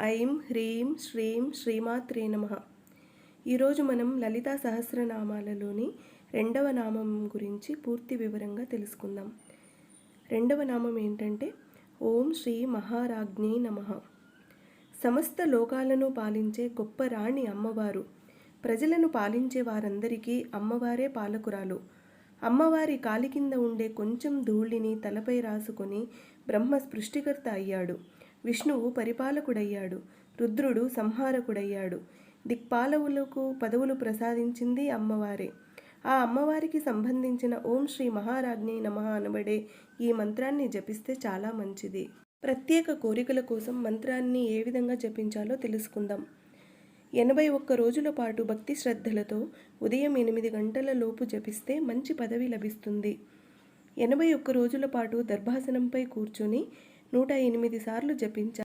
ఐం హ్రీం శ్రీం శ్రీమాత్రే నమ. ఈరోజు మనం లలితా సహస్రనామాలలోని రెండవ నామం గురించి పూర్తి వివరంగా తెలుసుకుందాం. రెండవ నామం ఏంటంటే ఓం శ్రీ మహారాజ్ఞి నమ. సమస్త లోకాలను పాలించే గొప్ప రాణి అమ్మవారు. ప్రజలను పాలించే వారందరికీ అమ్మవారే పాలకురాలు. అమ్మవారి కాలి కింద ఉండే కొంచెం ధూళిని తలపై రాసుకొని బ్రహ్మ సృష్టికర్త అయ్యాడు. విష్ణువు పరిపాలకుడయ్యాడు. రుద్రుడు సంహారకుడయ్యాడు. దిక్పాలవులకు పదవులు ప్రసాదించింది అమ్మవారే. ఆ అమ్మవారికి సంబంధించిన ఓం శ్రీ మహారాజ్ఞి నమ అనబడే ఈ మంత్రాన్ని జపిస్తే చాలా మంచిది. ప్రత్యేక కోరికల కోసం మంత్రాన్ని ఏ విధంగా జపించాలో తెలుసుకుందాం. ఎనభై ఒక్క రోజుల పాటు భక్తి శ్రద్ధలతో ఉదయం ఎనిమిది గంటల లోపు జపిస్తే మంచి పదవి లభిస్తుంది. ఎనభై ఒక్క రోజుల పాటు దర్భాసనంపై కూర్చొని నూట ఎనిమిది సార్లు జపించారు